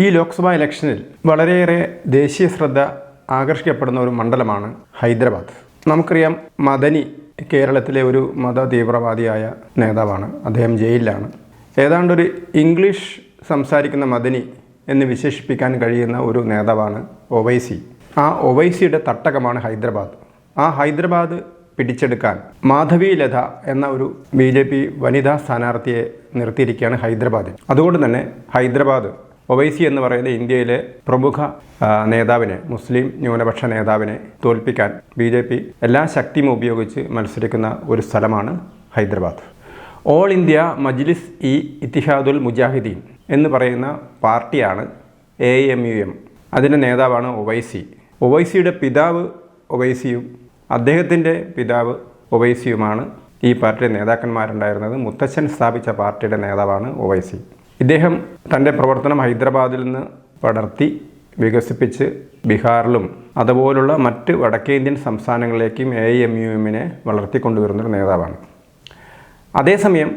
ഈ ലോക്സഭാ ഇലക്ഷനിൽ വളരെയേറെ ദേശീയ ശ്രദ്ധ ആകർഷിക്കപ്പെടുന്ന ഒരു മണ്ഡലമാണ് ഹൈദരാബാദ്. നമുക്കറിയാം മദനി കേരളത്തിലെ ഒരു മത തീവ്രവാദിയായ നേതാവാണ്. അദ്ദേഹം ജയിലിലാണ്. ഏതാണ്ടൊരു ഇംഗ്ലീഷ് സംസാരിക്കുന്ന മദനി എന്ന് വിശേഷിപ്പിക്കാൻ കഴിയുന്ന ഒരു നേതാവാണ് ഒവൈസി. ആ ഒവൈസിയുടെ തട്ടകമാണ് ഹൈദരാബാദ്. ആ ഹൈദരാബാദ് പിടിച്ചെടുക്കാൻ മാധവി ലത എന്ന ഒരു ബി ജെ പി വനിതാ സ്ഥാനാർത്ഥിയെ നിർത്തിയിരിക്കുകയാണ് ഹൈദരാബാദിൽ. അതുകൊണ്ട് തന്നെ ഹൈദരാബാദ് ഒവൈസി എന്ന് പറയുന്ന ഇന്ത്യയിലെ പ്രമുഖ നേതാവിനെ മുസ്ലിം ന്യൂനപക്ഷ നേതാവിനെ തോൽപ്പിക്കാൻ ബി ജെ പി എല്ലാ ശക്തിയും ഉപയോഗിച്ച് മത്സരിക്കുന്ന ഒരു സ്ഥലമാണ് ഹൈദരാബാദ്. ഓൾ ഇന്ത്യ മജ്ലിസ് ഇ ഇത്തിഹാദുൽ മുജാഹിദീൻ എന്ന് പറയുന്ന പാർട്ടിയാണ് എ എം യു എം. അതിന്റെ നേതാവാണ് ഒവൈസി. ഒവൈസിയുടെ പിതാവ് ഒവൈസിയും അദ്ദേഹത്തിന്റെ പിതാവ് ഒവൈസിയുമാണ് ഈ പാർട്ടിയുടെ നേതാക്കന്മാരുണ്ടായിരുന്നത്. മുത്തച്ഛൻ സ്ഥാപിച്ച പാർട്ടിയുടെ നേതാവാണ് ഒവൈസി. ഇദ്ദേഹം തന്റെ പ്രവർത്തനം ഹൈദരാബാദിൽ നിന്ന് പടർത്തി വികസിപ്പിച്ച് ബീഹാറിലും അതുപോലുള്ള മറ്റ് വടക്കേന്ത്യൻ സംസ്ഥാനങ്ങളിലേക്കും എ എം യു എമ്മിനെ വളർത്തിക്കൊണ്ടുവരുന്നൊരു നേതാവാണ്. അതേസമയം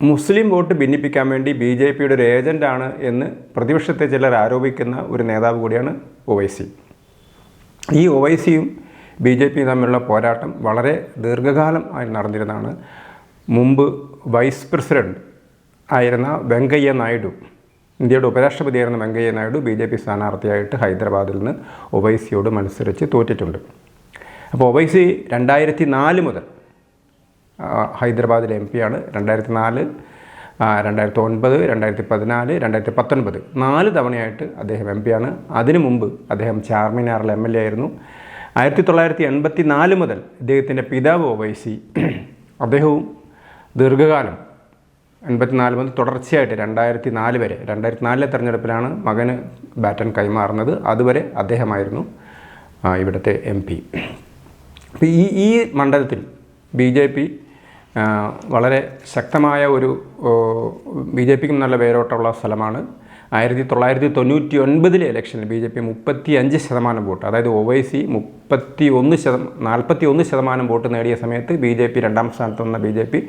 മുസ്ലിം വോട്ട് ഭിന്നിപ്പിക്കാൻ വേണ്ടി ബി ജെ പിയുടെ ഒരു ഏജന്റാണ് എന്ന് പ്രതിപക്ഷത്തെ ചിലർ ആരോപിക്കുന്ന ഒരു നേതാവ് കൂടിയാണ് ഒവൈസി ഈ ഒവൈസിയും ബി ജെ പിയും തമ്മിലുള്ള പോരാട്ടം വളരെ ദീർഘകാലം ആയി നടന്നിരുന്നതാണ്. മുമ്പ് വൈസ് പ്രസിഡന്റ് ആയിരുന്ന വെങ്കയ്യ നായിഡു ഇന്ത്യയുടെ ഉപരാഷ്ട്രപതിയായിരുന്ന Venkaiah Naidu B J P സ്ഥാനാർത്ഥിയായിട്ട് ഹൈദരാബാദിൽ നിന്ന് ഒവൈസിയോട് മത്സരിച്ച് തോറ്റിട്ടുണ്ട്. അപ്പോൾ ഒവൈസി രണ്ടായിരത്തി നാല് മുതൽ ഹൈദരാബാദിലെ എം ആണ്. രണ്ടായിരത്തി നാല് രണ്ടായിരത്തി ഒൻപത് രണ്ടായിരത്തി പതിനാല് രണ്ടായിരത്തി പത്തൊൻപത് നാല് തവണയായിട്ട് അദ്ദേഹം എം ആണ്. അതിനു മുമ്പ് അദ്ദേഹം ചാർമിനാറിൽ എം എൽ എ ആയിരുന്നു. ആയിരത്തി തൊള്ളായിരത്തി എൺപത്തി നാല് മുതൽ ഇദ്ദേഹത്തിന്റെ പിതാവ് ഒവൈസി അദ്ദേഹവും ദീർഘകാലം എൺപത്തിനാല് മുതൽ തുടർച്ചയായിട്ട് രണ്ടായിരത്തി നാല് വരെ രണ്ടായിരത്തി നാലിലെ തെരഞ്ഞെടുപ്പിലാണ് മകന് ബാറ്റൺ കൈമാറുന്നത്. അതുവരെ അദ്ദേഹമായിരുന്നു ഇവിടുത്തെ എം പി. അപ്പോൾ ഈ ഈ മണ്ഡലത്തിൽ ബി ജെ പി വളരെ ശക്തമായ ഒരു ബി ജെ പിക്കും നല്ല പേരോട്ടമുള്ള സ്ഥലമാണ് ആയിരത്തി തൊള്ളായിരത്തി തൊണ്ണൂറ്റി ഒൻപതിലെ ഇലക്ഷനിൽ ബി ജെ പി മുപ്പത്തി അഞ്ച് ശതമാനം വോട്ട് അതായത് ഒവൈസി മുപ്പത്തി ഒന്ന് ശതം നാൽപ്പത്തി ഒന്ന് ശതമാനം വോട്ട് നേടിയ സമയത്ത് ബി ജെ പി രണ്ടാം സ്ഥാനത്ത് നിന്ന ബി ജെ പി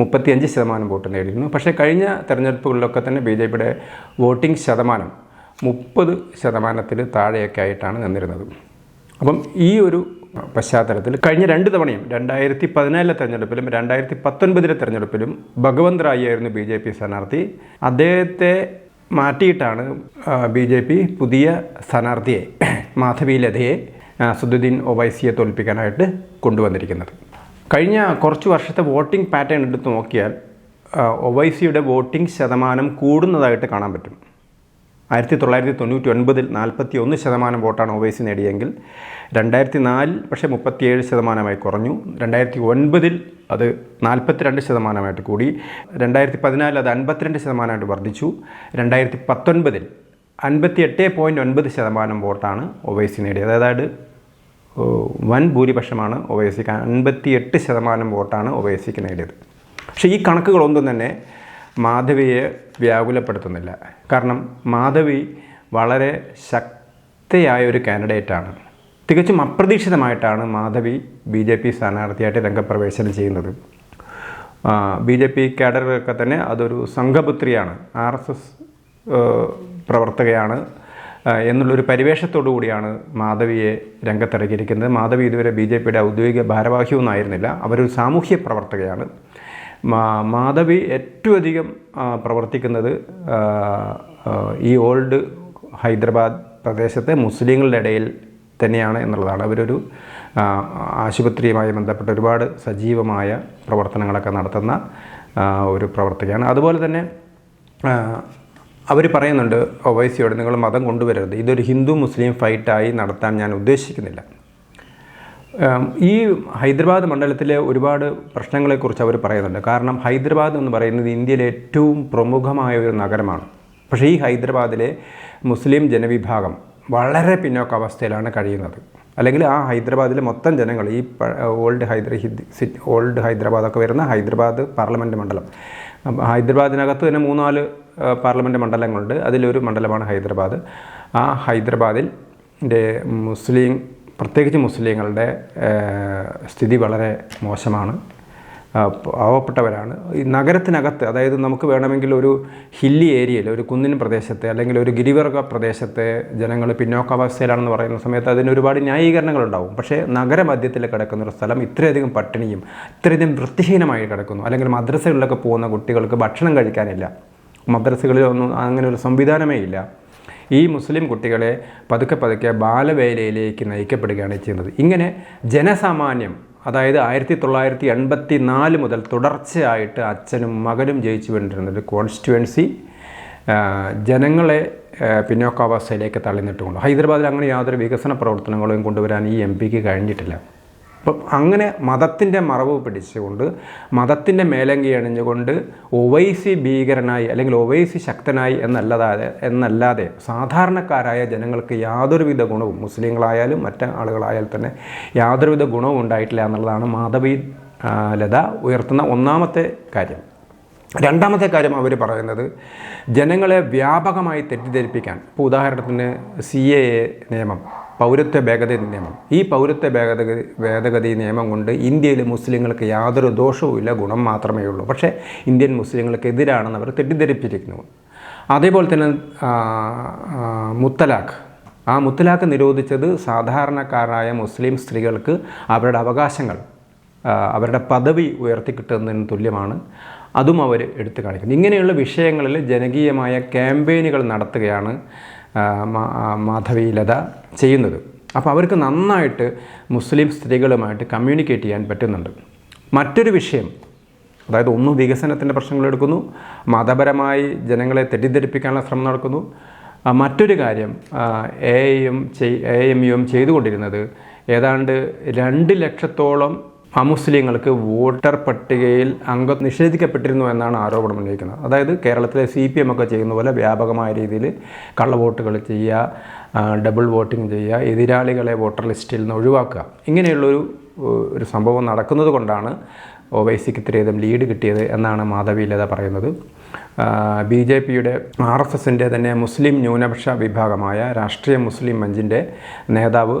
മുപ്പത്തി അഞ്ച് ശതമാനം വോട്ട് നേടിയിരുന്നു. പക്ഷേ കഴിഞ്ഞ തെരഞ്ഞെടുപ്പുകളിലൊക്കെ തന്നെ ബി ജെ പിയുടെ വോട്ടിംഗ് ശതമാനം മുപ്പത് ശതമാനത്തിൽ താഴെയൊക്കെ ആയിട്ടാണ് നിന്നിരുന്നത്. അപ്പം ഈ ഒരു പശ്ചാത്തലത്തിൽ കഴിഞ്ഞ രണ്ട് തവണയും രണ്ടായിരത്തി പതിനാലിലെ തെരഞ്ഞെടുപ്പിലും രണ്ടായിരത്തി പത്തൊൻപതിലെ തെരഞ്ഞെടുപ്പിലും ഭഗവന്ത് റായി ആയിരുന്നു ബി ജെ പി സ്ഥാനാർത്ഥി. അദ്ദേഹത്തെ മാറ്റിയിട്ടാണ് ബി ജെ പി പുതിയ സ്ഥാനാർത്ഥിയെ മാധവി ലതയെ ആ, ഒവൈസിയെ തോൽപ്പിക്കാനായിട്ട് കൊണ്ടുവന്നിരിക്കുന്നത്. കഴിഞ്ഞ കുറച്ച് വർഷത്തെ വോട്ടിംഗ് പാറ്റേൺ എടുത്ത് നോക്കിയാൽ ഒവൈസിയുടെ വോട്ടിംഗ് ശതമാനം കൂടുന്നതായിട്ട് കാണാൻ പറ്റും. ആയിരത്തി തൊള്ളായിരത്തി തൊണ്ണൂറ്റി ഒൻപതിൽ നാൽപ്പത്തി ഒന്ന് ശതമാനം വോട്ടാണ് ഒവൈസി നേടിയെങ്കിൽ രണ്ടായിരത്തി നാലിൽ പക്ഷേ മുപ്പത്തിയേഴ് ശതമാനമായി കുറഞ്ഞു. രണ്ടായിരത്തി ഒൻപതിൽ അത് നാൽപ്പത്തിരണ്ട് ശതമാനമായിട്ട് കൂടി. രണ്ടായിരത്തി പതിനാലിൽ അത് അൻപത്തിരണ്ട് ശതമാനമായിട്ട് വർദ്ധിച്ചു. രണ്ടായിരത്തി പത്തൊൻപതിൽ അൻപത്തി എട്ട് പോയിന്റ് ഒൻപത് ശതമാനം വോട്ടാണ് ഒവൈസി നേടിയത്. അതായത് വൻ ഭൂരിപക്ഷമാണ് ഒവൈസിക്ക് അൻപത്തി എട്ട് ശതമാനം വോട്ടാണ് ഒവൈസിക്ക് നേടിയത്. പക്ഷേ ഈ കണക്കുകളൊന്നും തന്നെ മാധവിയെ വ്യാകുലപ്പെടുത്തുന്നില്ല. കാരണം മാധവി വളരെ ശക്തയായ ഒരു കാൻഡിഡേറ്റാണ് തികച്ചും അപ്രതീക്ഷിതമായിട്ടാണ് മാധവി ബി ജെ പി സ്ഥാനാർത്ഥിയായിട്ട് രംഗപ്രവേശനം ചെയ്യുന്നത്. ബി ജെ പി കാഡറുകളൊക്കെ തന്നെ അതൊരു സംഘപുത്രിയാണ് ആർ എസ് എസ് പ്രവർത്തകയാണ് എന്നുള്ളൊരു പരിവേഷത്തോടു കൂടിയാണ് മാധവിയെ രംഗത്തിറക്കിയിരിക്കുന്നത്. മാധവി ഇതുവരെ ബി ജെ പിയുടെ ഔദ്യോഗിക ഭാരവാഹിയൊന്നും ആയിരുന്നില്ല. അവരൊരു സാമൂഹ്യ പ്രവർത്തകയാണ്. മാധവി ഏറ്റവും അധികം പ്രവർത്തിക്കുന്നത് ഈ ഓൾഡ് ഹൈദരാബാദ് പ്രദേശത്തെ മുസ്ലിങ്ങളുടെ ഇടയിൽ തന്നെയാണ് എന്നുള്ളതാണ്. അവരൊരു ആശുപത്രിയുമായി ബന്ധപ്പെട്ട് ഒരുപാട് സജീവമായ പ്രവർത്തനങ്ങളൊക്കെ നടത്തുന്ന ഒരു പ്രവർത്തകയാണ്. അതുപോലെ തന്നെ അവർ പറയുന്നുണ്ട് ഒവൈസിയോട് നിങ്ങൾ മതം കൊണ്ടുവരരുത്. ഇതൊരു ഹിന്ദു മുസ്ലിം ഫൈറ്റായി നടത്താൻ ഞാൻ ഉദ്ദേശിക്കുന്നില്ല. ഈ ഹൈദരാബാദ് മണ്ഡലത്തിലെ ഒരുപാട് പ്രശ്നങ്ങളെക്കുറിച്ച് അവർ പറയുന്നുണ്ട്. കാരണം ഹൈദരാബാദ് എന്ന് പറയുന്നത് ഇന്ത്യയിലെ ഏറ്റവും പ്രമുഖമായ ഒരു നഗരമാണ്. പക്ഷേ ഈ ഹൈദരാബാദിലെ മുസ്ലിം ജനവിഭാഗം വളരെ പിന്നോക്ക അവസ്ഥയിലാണ് കഴിയുന്നത്. അല്ലെങ്കിൽ ആ ഹൈദരാബാദിലെ മൊത്തം ജനങ്ങൾ ഈ ഓൾഡ് ഹൈദര ഓൾഡ് ഹൈദരാബാദൊക്കെ വരുന്ന ഹൈദരാബാദ് പാർലമെന്റ് മണ്ഡലം. ഹൈദരാബാദിനകത്ത് തന്നെ മൂന്നാൽ പാർലമെന്റ് മണ്ഡലങ്ങളുണ്ട്. അതിലൊരു മണ്ഡലമാണ് ഹൈദരാബാദ്. ആ ഹൈദരാബാദിൽ മുസ്ലിം പ്രത്യേകിച്ച് മുസ്ലിങ്ങളുടെ സ്ഥിതി വളരെ മോശമാണ്. പാവപ്പെട്ടവരാണ്. ഈ നഗരത്തിനകത്ത് അതായത് നമുക്ക് വേണമെങ്കിൽ ഒരു ഹില്ലി ഏരിയയിൽ ഒരു കുന്നിൻ പ്രദേശത്തെ അല്ലെങ്കിൽ ഒരു ഗിരിവർഗ പ്രദേശത്തെ ജനങ്ങൾ പിന്നോക്കാവസ്ഥയിലാണെന്ന് പറയുന്ന സമയത്ത് അതിന് ഒരുപാട് ന്യായീകരണങ്ങളുണ്ടാവും പക്ഷേ നഗരമധ്യത്തിൽ കിടക്കുന്ന ഒരു സ്ഥലം ഇത്രയധികം പട്ടിണിയും ഇത്രയധികം വൃത്തിഹീനമായി കിടക്കുന്നു. അല്ലെങ്കിൽ മദ്രസകളിലൊക്കെ പോകുന്ന കുട്ടികൾക്ക് ഭക്ഷണം കഴിക്കാനില്ല. മദ്രസകളിലൊന്നും അങ്ങനെ ഒരു സംവിധാനമേ ഇല്ല. ഈ മുസ്ലിം കുട്ടികളെ പതുക്കെ പതുക്കെ ബാലവേലയിലേക്ക് നയിക്കപ്പെടുകയാണ് ചെയ്യുന്നത്. ഇങ്ങനെ ജനസാമാന്യം അതായത് ആയിരത്തി തൊള്ളായിരത്തി എൺപത്തി നാല് മുതൽ തുടർച്ചയായിട്ട് അച്ഛനും മകനും ജയിച്ചു വേണ്ടിയിരുന്ന ഒരു കോൺസ്റ്റിറ്റ്യുവൻസി ജനങ്ങളെ പിന്നോക്കാവസ്ഥയിലേക്ക് തള്ളിനിട്ടുകൊണ്ട്. ഹൈദരാബാദിൽ അങ്ങനെ യാതൊരു വികസന പ്രവർത്തനങ്ങളും കൊണ്ടുവരാൻ ഈ എം പിക്ക് കഴിഞ്ഞിട്ടില്ല. അപ്പം അങ്ങനെ മതത്തിന്റെ മറവ് പിടിച്ചുകൊണ്ട് മതത്തിന്റെ മേലങ്കി അണിഞ്ഞുകൊണ്ട് ഒവൈസി ഭീകരനായി അല്ലെങ്കിൽ ഒവൈസി ശക്തനായി എന്നല്ലാതെ എന്നല്ലാതെ സാധാരണക്കാരായ ജനങ്ങൾക്ക് യാതൊരുവിധ ഗുണവും മുസ്ലിങ്ങളായാലും മറ്റ് ആളുകളായാൽ തന്നെ യാതൊരുവിധ ഗുണവും ഉണ്ടായിട്ടില്ല എന്നുള്ളതാണ് മാധവി ലത ഉയർത്തുന്ന ഒന്നാമത്തെ കാര്യം. രണ്ടാമത്തെ കാര്യം അവർ പറയുന്നത് ജനങ്ങളെ വ്യാപകമായി തെറ്റിദ്ധരിപ്പിക്കാൻ. ഇപ്പോൾ ഉദാഹരണത്തിന് സി എ നിയമം. പൗരത്വ ഭേദഗതി നിയമം. ഈ പൗരത്വ ഭേദഗതി ഭേദഗതി നിയമം കൊണ്ട് ഇന്ത്യയിലെ മുസ്ലിങ്ങൾക്ക് യാതൊരു ദോഷവുമില്ല ഗുണം മാത്രമേ ഉള്ളൂ. പക്ഷേ ഇന്ത്യൻ മുസ്ലിങ്ങൾക്ക് എതിരാണെന്ന് അവർ തെറ്റിദ്ധരിപ്പിച്ചിരിക്കുന്നു. അതേപോലെ തന്നെ മുത്തലാഖ്. ആ മുത്തലാഖ് നിരോധിച്ചത് സാധാരണക്കാരായ മുസ്ലിം സ്ത്രീകൾക്ക് അവരുടെ അവകാശങ്ങൾ അവരുടെ പദവി ഉയർത്തി കിട്ടുന്നതിന് തുല്യമാണ്. അതും അവർ എടുത്തു കാണിക്കുന്നത് ഇങ്ങനെയുള്ള വിഷയങ്ങളിൽ ജനകീയമായ ക്യാമ്പയിനുകൾ നടത്തുകയാണ് ആ, മാ- ആ, മാധവി ലത ചെയ്യുന്നത്. അപ്പോൾ അവർക്ക് നന്നായിട്ട് മുസ്ലിം സ്ത്രീകളുമായിട്ട് കമ്മ്യൂണിക്കേറ്റ് ചെയ്യാൻ പറ്റുന്നുണ്ട്. മറ്റൊരു വിഷയം അതായത് ഒന്ന് വികസനത്തിന്റെ പ്രശ്നങ്ങൾ എടുക്കുന്നു മതപരമായി ജനങ്ങളെ തെറ്റിദ്ധരിപ്പിക്കാനുള്ള ശ്രമം നടക്കുന്നു. മറ്റൊരു കാര്യം എ എം ചെയ് എ എം യുവും ചെയ്തുകൊണ്ടിരുന്നത് ഏതാണ്ട് രണ്ട് ലക്ഷത്തോളം അമുസ്ലിങ്ങൾക്ക് വോട്ടർ പട്ടികയിൽ അംഗം നിഷേധിക്കപ്പെട്ടിരുന്നു എന്നാണ് ആരോപണം ഉന്നയിക്കുന്നത്. അതായത് കേരളത്തിലെ സി പി എം ഒക്കെ ചെയ്യുന്ന പോലെ വ്യാപകമായ രീതിയിൽ കള്ളവോട്ടുകൾ ചെയ്യുക ഡബിൾ വോട്ടിംഗ് ചെയ്യുക എതിരാളികളെ വോട്ടർ ലിസ്റ്റിൽ നിന്ന് ഒഴിവാക്കുക. ഇങ്ങനെയുള്ളൊരു ഒരു സംഭവം നടക്കുന്നത് കൊണ്ടാണ് ഒവൈസിക്ക് ഇത്രയധികം ലീഡ് കിട്ടിയത് എന്നാണ് മാധവി പറയുന്നത്. ബി ജെ പിയുടെ ആർ എസ് എസിന്റെ തന്നെ മുസ്ലിം ന്യൂനപക്ഷ വിഭാഗമായ രാഷ്ട്രീയ മുസ്ലിം മഞ്ചിന്റെ നേതാവ്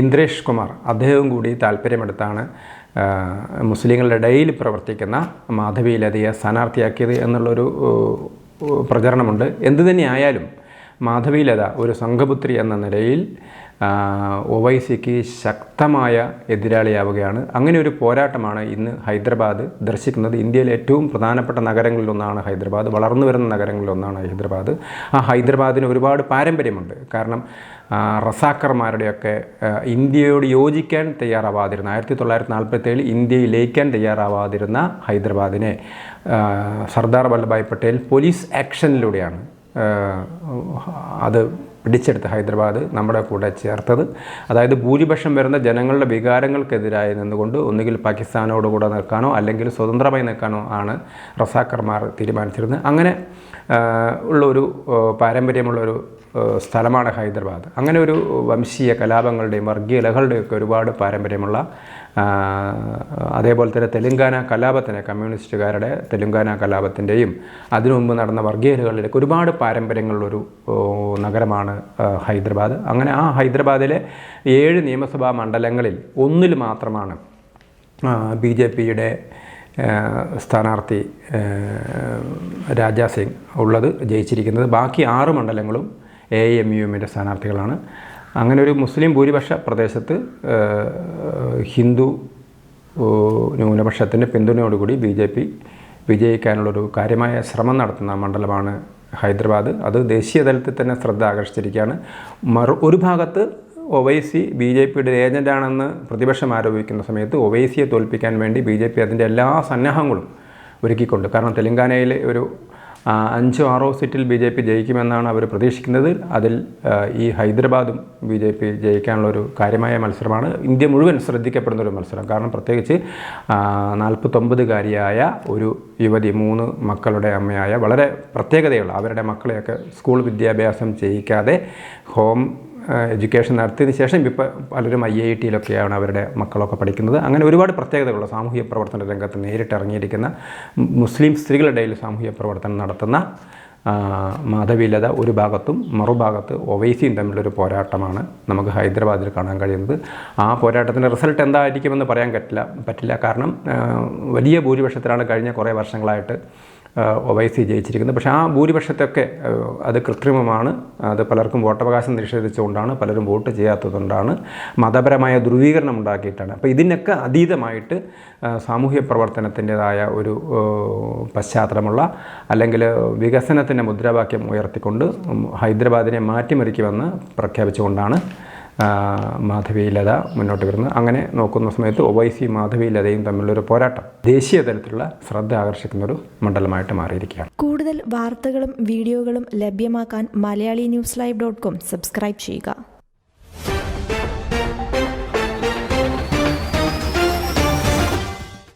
ഇന്ദ്രേഷ് കുമാർ. അദ്ദേഹവും കൂടി താല്പര്യമെടുത്താണ് മുസ്ലിങ്ങളുടെ ഇടയിൽ പ്രവർത്തിക്കുന്ന മാധവിയിലധിയെ സ്ഥാനാർത്ഥിയാക്കിയത് എന്നുള്ളൊരു പ്രചരണമുണ്ട്. എന്തു തന്നെയായാലും മാധവിലത ഒരു സംഘപുത്രി എന്ന നിലയിൽ ഒവൈസിക്ക് ശക്തമായ എതിരാളിയാവുകയാണ്. അങ്ങനെ ഒരു പോരാട്ടമാണ് ഇന്ന് ഹൈദരാബാദ് ദർശിക്കുന്നത്. ഇന്ത്യയിലെ ഏറ്റവും പ്രധാനപ്പെട്ട നഗരങ്ങളിലൊന്നാണ് ഹൈദരാബാദ്. വളർന്നു വരുന്ന നഗരങ്ങളിലൊന്നാണ് ഹൈദരാബാദ്. ആ ഹൈദരാബാദിന് ഒരുപാട് പാരമ്പര്യമുണ്ട്. കാരണം റസാക്കർമാരുടെയൊക്കെ ഇന്ത്യയോട് യോജിക്കാൻ തയ്യാറാവാതിരുന്ന ആയിരത്തി തൊള്ളായിരത്തി നാൽപ്പത്തേഴിൽ ഇന്ത്യയിൽ ലയിക്കാൻ തയ്യാറാവാതിരുന്ന ഹൈദരാബാദിനെ സർദാർ വല്ലഭായ് പട്ടേൽ പോലീസ് ആക്ഷനിലൂടെയാണ് അത് പിടിച്ചെടുത്ത് ഹൈദരാബാദ് നമ്മുടെ കൂടെ ചേർത്തത്. അതായത് ഭൂരിപക്ഷം വരുന്ന ജനങ്ങളുടെ വികാരങ്ങൾക്കെതിരായി നിന്നുകൊണ്ട് ഒന്നുകിൽ പാകിസ്ഥാനോട് കൂടെ നിൽക്കാനോ അല്ലെങ്കിൽ സ്വതന്ത്രമായി നിൽക്കാനോ ആണ് റസാക്കർമാർ തീരുമാനിച്ചിരുന്നത്. അങ്ങനെ ഉള്ള ഒരു ആ, പാരമ്പര്യമുള്ളൊരു സ്ഥലമാണ് ഹൈദരാബാദ്. അങ്ങനെ ഒരു വംശീയ കലാപങ്ങളുടെയും വർഗീയ ഇലകളുടെയൊക്കെ ഒരുപാട് പാരമ്പര്യമുള്ള അതേപോലെ തന്നെ തെലുങ്കാന കലാപത്തിന് കമ്മ്യൂണിസ്റ്റുകാരുടെ തെലുങ്കാന കലാപത്തിന്റെയും അതിനു മുമ്പ് നടന്ന വർഗീയ ഇലകളിലേക്ക് ഒരുപാട് പാരമ്പര്യങ്ങളുള്ളൊരു നഗരമാണ് ഹൈദരാബാദ്. അങ്ങനെ ആ ഹൈദരാബാദിലെ ഏഴ് നിയമസഭാ മണ്ഡലങ്ങളിൽ ഒന്നിൽ മാത്രമാണ് ബി ജെ പിയുടെ സ്ഥാനാർത്ഥി രാജാ സിംഗ് ഉള്ളത് ജയിച്ചിരിക്കുന്നത്. ബാക്കി ആറ് മണ്ഡലങ്ങളും എ എം യു എമ്മിന്റെ സ്ഥാനാർത്ഥികളാണ്. അങ്ങനെ ഒരു മുസ്ലിം ഭൂരിപക്ഷ പ്രദേശത്ത് ഹിന്ദു ന്യൂനപക്ഷത്തിന്റെ പിന്തുണയോടുകൂടി ബി ജെ പി വിജയിക്കാനുള്ളൊരു കാര്യമായ ശ്രമം നടത്തുന്ന മണ്ഡലമാണ് ഹൈദരാബാദ്. അത് ദേശീയ തലത്തിൽ തന്നെ ശ്രദ്ധ ആകർഷിച്ചിരിക്കുകയാണ്. മറു ഒരു ഭാഗത്ത് ഒവൈസി ബി ജെ പിയുടെ ഏജന്റാണെന്ന് പ്രതിപക്ഷം ആരോപിക്കുന്ന സമയത്ത് ഒവൈസിയെ തോൽപ്പിക്കാൻ വേണ്ടി ബി ജെ പി അതിന്റെ എല്ലാ സന്നാഹങ്ങളും ഒരുക്കിക്കൊണ്ട് കാരണം തെലങ്കാനയിലെ ഒരു അഞ്ചോ ആറോ സീറ്റിൽ ബി ജെ പി ജയിക്കുമെന്നാണ് അവർ പ്രതീക്ഷിക്കുന്നത്. അതിൽ ഈ ഹൈദരാബാദും ബി ജെ പി ജയിക്കാനുള്ളൊരു കാര്യമായ മത്സരമാണ്. ഇന്ത്യ മുഴുവൻ ശ്രദ്ധിക്കപ്പെടുന്ന ഒരു മത്സരം. കാരണം പ്രത്യേകിച്ച് നാൽപ്പത്തൊമ്പതുകാരിയായ ഒരു യുവതി മൂന്ന് മക്കളുടെ അമ്മയായ വളരെ പ്രത്യേകതയുള്ള അവരുടെ മക്കളെയൊക്കെ സ്കൂൾ വിദ്യാഭ്യാസം ചെയ്യിക്കാതെ ഹോം എഡ്യൂക്കേഷൻ നടത്തിയതിന് ശേഷം ഇപ്പോൾ പലരും ഐ ഐ ടിയിലൊക്കെയാണ് അവരുടെ മക്കളൊക്കെ പഠിക്കുന്നത്. അങ്ങനെ ഒരുപാട് പ്രത്യേകതകളുള്ള സാമൂഹ്യ പ്രവർത്തന രംഗത്ത് നേരിട്ട് ഇറങ്ങിയിരിക്കുന്ന മുസ്ലിം സ്ത്രീകളുടെ ഇടയിൽ സാമൂഹ്യ പ്രവർത്തനം നടത്തുന്ന മാധവീലത ഒരു ഭാഗത്തും മറുഭാഗത്ത് ഒവൈസിയും തമ്മിലൊരു പോരാട്ടമാണ് നമുക്ക് ഹൈദരാബാദിൽ കാണാൻ കഴിയുന്നത്. ആ പോരാട്ടത്തിന്റെ റിസൾട്ട് എന്തായിരിക്കുമെന്ന് പറയാൻ പറ്റില്ല പറ്റില്ല. കാരണം വലിയ ഭൂരിപക്ഷത്തിലാണ് കഴിഞ്ഞ കുറേ വർഷങ്ങളായിട്ട് ഒവൈസി ജയിച്ചിരിക്കുന്നത്. പക്ഷേ ആ ഭൂരിപക്ഷത്തൊക്കെ അത് കൃത്രിമമാണ്. അത് പലർക്കും വോട്ടവകാശം നിഷേധിച്ചുകൊണ്ടാണ് പലരും വോട്ട് ചെയ്യാത്തതുകൊണ്ടാണ് മതപരമായ ധ്രുവീകരണം ഉണ്ടാക്കിയിട്ടാണ്. അപ്പോൾ ഇതിനൊക്കെ അതീതമായിട്ട് സാമൂഹ്യ പ്രവർത്തനത്തിന്റെതായ ഒരു പശ്ചാത്തലമുള്ള അല്ലെങ്കിൽ വികസനത്തിന്റെ മുദ്രാവാക്യം ഉയർത്തിക്കൊണ്ട് ഹൈദരാബാദിനെ മാറ്റിമറിക്കുമെന്ന് പ്രഖ്യാപിച്ചുകൊണ്ടാണ് ആ, മാധവി ലത മുന്നോട്ട് വരുന്നത്. അങ്ങനെ നോക്കുന്ന സമയത്ത് ഒവൈസി മാധവി ലതയും തമ്മിലൊരു പോരാട്ടം. ദേശീയ തലത്തിലുള്ള ശ്രദ്ധ ആകർഷിക്കുന്ന ഒരു മണ്ഡലമായിട്ട് മാറിയിരിക്കുകയാണ്. കൂടുതൽ വാർത്തകളും വീഡിയോകളും ലഭ്യമാക്കാൻ Malayali news live dot com subscribe ചെയ്യുക.